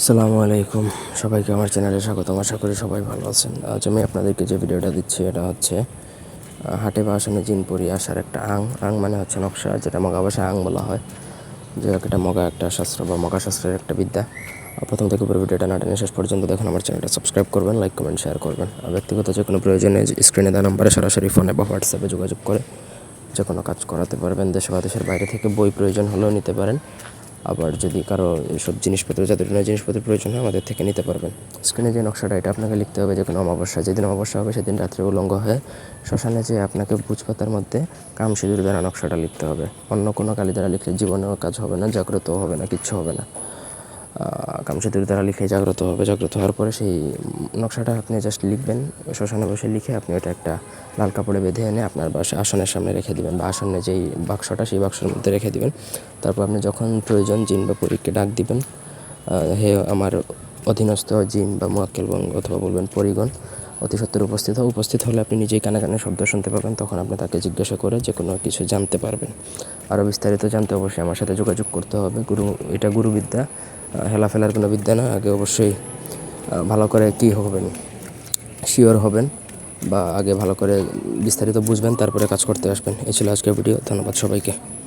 আসসালামু আলাইকুম। সবাইকে আমার চ্যানেলে স্বাগতম আশা করি সবাই ভালো আছেন। আজ আমি আপনাদেরকে যে ভিডিওটা দিচ্ছি, এটা হচ্ছে হাটে বা আসনে জিনপুরি আসার একটা আং। আং মানে হচ্ছে নকশা, যেটা মগা ভাষায় আং বলা হয়। যে একটা মগা একটা শাস্ত্র বা মগা শাস্ত্রের একটা বিদ্যা। প্রথম থেকে পুরো ভিডিওটা না টেনে শেষ পর্যন্ত দেখুন। আমার চ্যানেলটা সাবস্ক্রাইব করবেন, লাইক, কমেন্ট, শেয়ার করবেন। আর ব্যক্তিগত যে কোনো প্রয়োজনে স্ক্রিনে দেওয়া নাম্বারে সরাসরি ফোনে বা হোয়াটসঅ্যাপে যোগাযোগ করে যে কোনো কাজ করাতে পারবেন। দেশে বা দেশের বাইরে থেকে বই প্রয়োজন হলেও নিতে পারেন। আবার যদি কারও এইসব জিনিসপত্র, যাদের জন্য জিনিসপত্র প্রয়োজন হয়, আমাদের থেকে নিতে পারবেন। স্ক্রিনে যে নকশাটা, এটা আপনাকে লিখতে হবে যে কোনো অমাবস্যা যেদিন অমাবস্যা হবে, সেদিন রাত্রে উলঙ্গ হয়ে শ্মশানে যে আপনাকে ভুজপাতার মধ্যে কাম সিঁদুর দ্বারা নকশাটা লিখতে হবে। অন্য কোনো কালি দ্বারা লিখলে জীবনেও কাজ হবে না জাগ্রত হবে না, কিচ্ছু হবে না। কামসেতুর দ্বারা লিখে জাগ্রত হবে, জাগ্রত হওয়ার পরে সেই নকশাটা আপনি জাস্ট লিখবেন শ্মশানে বসে লিখে আপনি ওটা একটা লাল কাপড়ে বেঁধে এনে আপনার বাসা আসনের সামনে রেখে দিবেন বা আসনে যেই বাক্সটা সেই বাক্সের মধ্যে রেখে দিবেন। তারপর আপনি যখন প্রয়োজন জিন বা পরীকে ডাক দিবেন হে আমার অধীনস্থ জিন বা মোয়াক্কেল বঙ্গ অথবা বলবেন পরিগণ, অতি সত্তর উপস্থিত হও। উপস্থিত হলে আপনি নিজেই কানে কানে শব্দ শুনতে পাবেন, তখন আপনি তাকে জিজ্ঞাসা করে যে কোনো কিছু জানতে পারবেন। আরও বিস্তারিত জানতে অবশ্যই আমার সাথে যোগাযোগ করতে হবে। গুরু এটা গুরুবিদ্যা। আহ, হেলাফেলার কোনো বিদ্যা না আগে অবশ্যই ভালো করে কী হবেন শিওর হবেন বা আগে ভালো করে বিস্তারিত বুঝবেন তারপরে কাজ করতে আসবেন। এই ছিল আজকের ভিডিও ধন্যবাদ সবাইকে।